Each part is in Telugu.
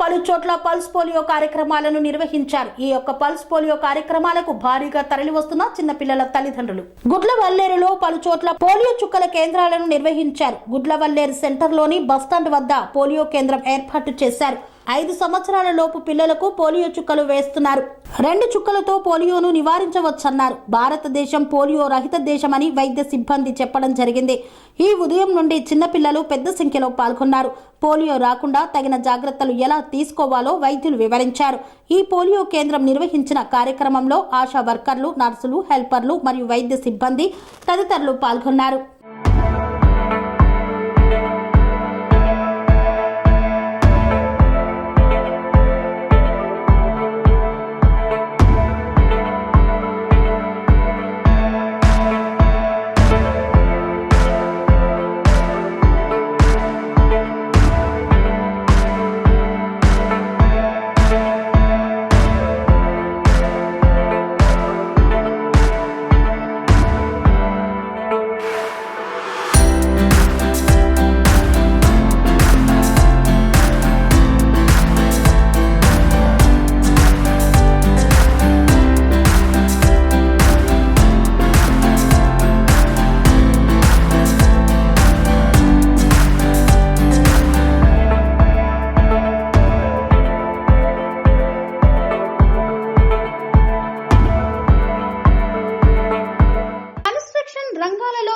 పలు చోట్ల పల్స్ పోలియో కార్యక్రమాలను నిర్వహించారు. ఈ యొక్క పల్స్ పోలియో కార్యక్రమాలకు భారీగా తరలివస్తున్న చిన్నపిల్లల తల్లిదండ్రులు. గుడ్లవల్లేరులో పలు చోట్ల పోలియో చుక్కల కేంద్రాలను నిర్వహించారు. గుడ్లవల్లేరు సెంటర్లోని బస్టాండ్ వద్ద పోలియో కేంద్రం ఏర్పాటు చేశారు. ఐదు సంవత్సరాల లోపు పిల్లలకు పోలియో చుక్కలు వేస్తున్నారు. రెండు చుక్కలతో పోలియోను నివారించవచ్చన్నారు. భారతదేశం పోలియో రహిత దేశమని వైద్య సిబ్బంది చెప్పడం జరిగింది. ఈ ఉదయం నుండి చిన్నపిల్లలు పెద్ద సంఖ్యలో పాల్గొన్నారు. పోలియో రాకుండా తగిన జాగ్రత్తలు ఎలా తీసుకోవాలో వైద్యులు వివరించారు. ఈ పోలియో కేంద్రం నిర్వహించిన కార్యక్రమంలో ఆశా వర్కర్లు నర్సులు హెల్పర్లు మరియు వైద్య సిబ్బంది తదితరులు పాల్గొన్నారు.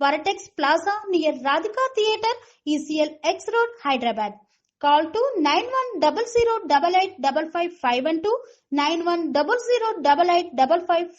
Varatex Plaza near Radhika Theatre, ECL X Road, Hyderabad. Call to 9100885551 91008855